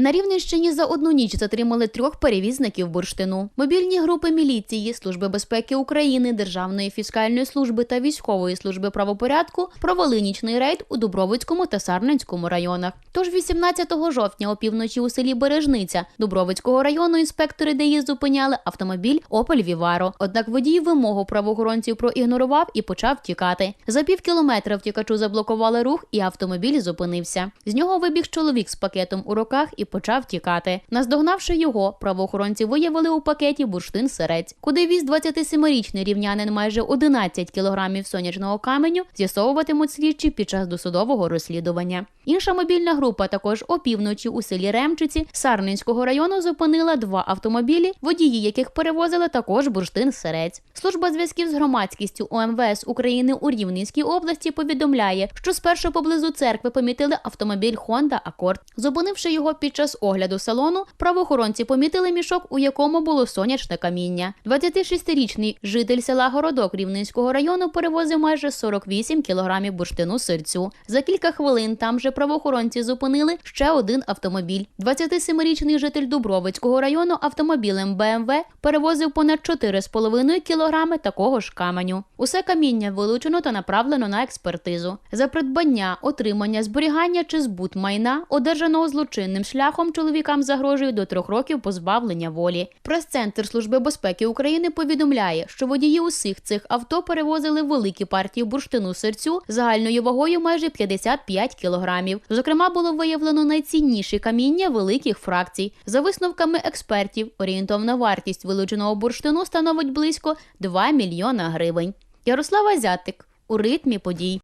На Рівненщині за одну ніч затримали трьох перевізників бурштину. Мобільні групи міліції, Служби безпеки України, Державної фіскальної служби та військової служби правопорядку провели нічний рейд у Дубровицькому та Сарненському районах. Тож 18 жовтня опівночі у селі Бережниця Дубровицького району інспектори ДАІ зупиняли автомобіль Opel Vivaro. Однак водій вимогу правоохоронців проігнорував і почав тікати. За пів кілометра втікачу заблокували рух, і автомобіль зупинився. З нього вибіг чоловік з пакетом у руках і почав тікати. Наздогнавши його, правоохоронці виявили у пакеті бурштин сирець, куди віз 27-річний рівнянин майже 11 кілограмів сонячного каменю. З'ясовуватимуть слідчі під час досудового розслідування. Інша мобільна група також опівночі у селі Ремчиці Сарненського району зупинила два автомобілі, водії яких перевозили також бурштин сирець. Служба зв'язків з громадськістю ОМВС України у Рівненській області повідомляє, що спершу поблизу церкви помітили автомобіль Honda Accord. Зупинивши його під час огляду салону, правоохоронці помітили мішок, у якому було сонячне каміння. 26-річний житель села Городок Рівненського району перевозив майже 48 кілограмів бурштину сирцю. За кілька хвилин там же правоохоронці зупинили ще один автомобіль. 27-річний житель Дубровицького району автомобілем БМВ перевозив понад 4,5 кілограми такого ж каменю. Усе каміння вилучено та направлено на експертизу. За придбання, отримання, зберігання чи збут майна, одержаного злочинним шляхом, чоловікам загрожує до трьох років позбавлення волі. Прес-центр Служби безпеки України повідомляє, що водії усіх цих авто перевозили великі партії бурштину серцю загальною вагою майже 55 кілограмів. Зокрема, було виявлено найцінніші каміння великих фракцій. За висновками експертів, орієнтовна вартість вилученого бурштину становить близько 2 мільйона гривень. Ярослава Зятик у ритмі подій.